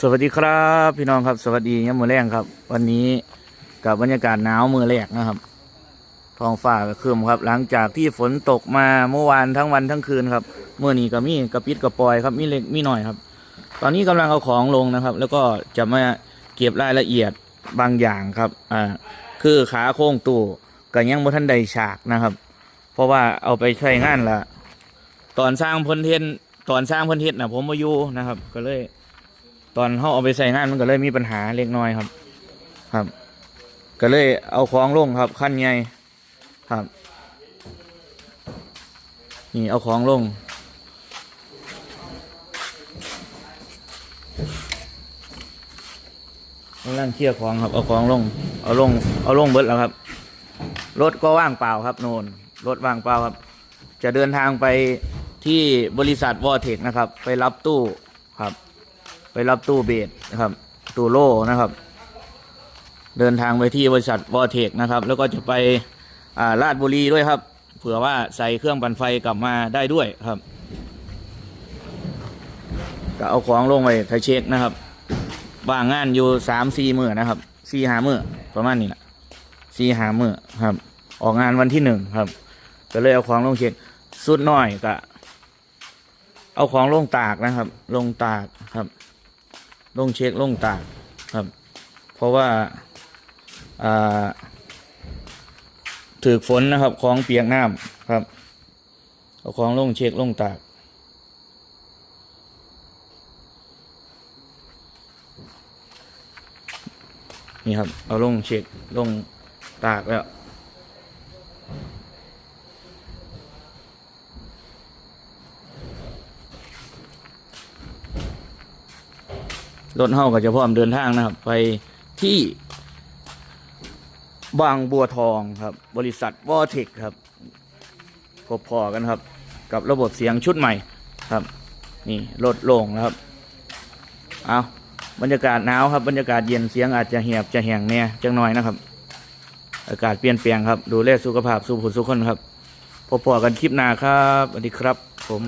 สวัสดีครับพี่น้องครับสวัสดียามมือแรงครับ วันนี้กับบรรยากาศหนาวมือแรกนะครับท้องฟ้าก็ครึมครับ หลังจากที่ฝนตกมาเมื่อวานทั้งวันทั้งคืนครับเมื่อนี้ก็มีกระปิดกระปอยครับมีเล็กมีหน่อยครับ ตอนนี้กำลังเอาของลงนะครับ แล้วก็จะมาเก็บรายละเอียดบางอย่างครับอ่าคือขาโค้งตู้ก็ยังบ่ทันใดฉากนะครับ เพราะว่าเอาไปใช้งานละตอนสร้างเพ้นเทนตอนสร้างเพ้นเทนนะผมมาอยู่นะครับ ก็เลย ตอนเขาเอาไปใส่งานมันก็เลยมีปัญหาเล็กน้อยครับ ครับ ก็เลยเอาของลงครับขั้นใหญ่ครับ นี่เอาของลงกำลังเคลียร์ของครับ เอาของลง เอาลง เอาลงเบิดแล้วครับ รถก็ว่างเปล่าครับ โนน รถว่างเปล่าครับ จะเดินทางไปที่บริษัทวอเทคนะครับ ไปรับตู้ครับ ไปรับตู้เบสนะครับ ตู้โล่นะครับ เดินทางไปที่บริษัทวอเทคนะครับ แล้วก็จะไปอ่าลาดบุรีด้วยครับ เผื่อว่าใส่เครื่องปั่นไฟกลับมาได้ด้วยครับก็เอาของลงไปไทยเช็คนะครับวางงานอยู่สามสี่มือนะครับสี่หามือประมาณนี้แหละสี่หามือครับ ออกงานวันที่หนึ่งครับก็เลยเอาของลงเช็คสุดหน่อยก็เอาของลงตากนะครับ ลงตากครับ ลงเช็คลงตากครับ เพราะว่าอ่าถือฝนนะครับของเปียกน้ำครับ เอาของลงเช็คลงตากนี่ครับ เอาลงเช็คลงตากแล้ว รถเฮาก็จะพร้อมเดินทางนะครับ ไปที่บางบัวทองครับ บริษัทวอเทคครับพบพอกันครับ กับระบบเสียงชุดใหม่ครับ นี่รถโล่งนะครับ เอาบรรยากาศหนาวครับ บรรยากาศเย็นเสียงอาจจะเหียบจะแห้งแน่จังหน่อยนะครับ อากาศเปลี่ยนแปลงครับ ดูแลสุขภาพสุขผุสุขคนครับพบพอกันคลิปหน้าครับสวัสดีครับ ผม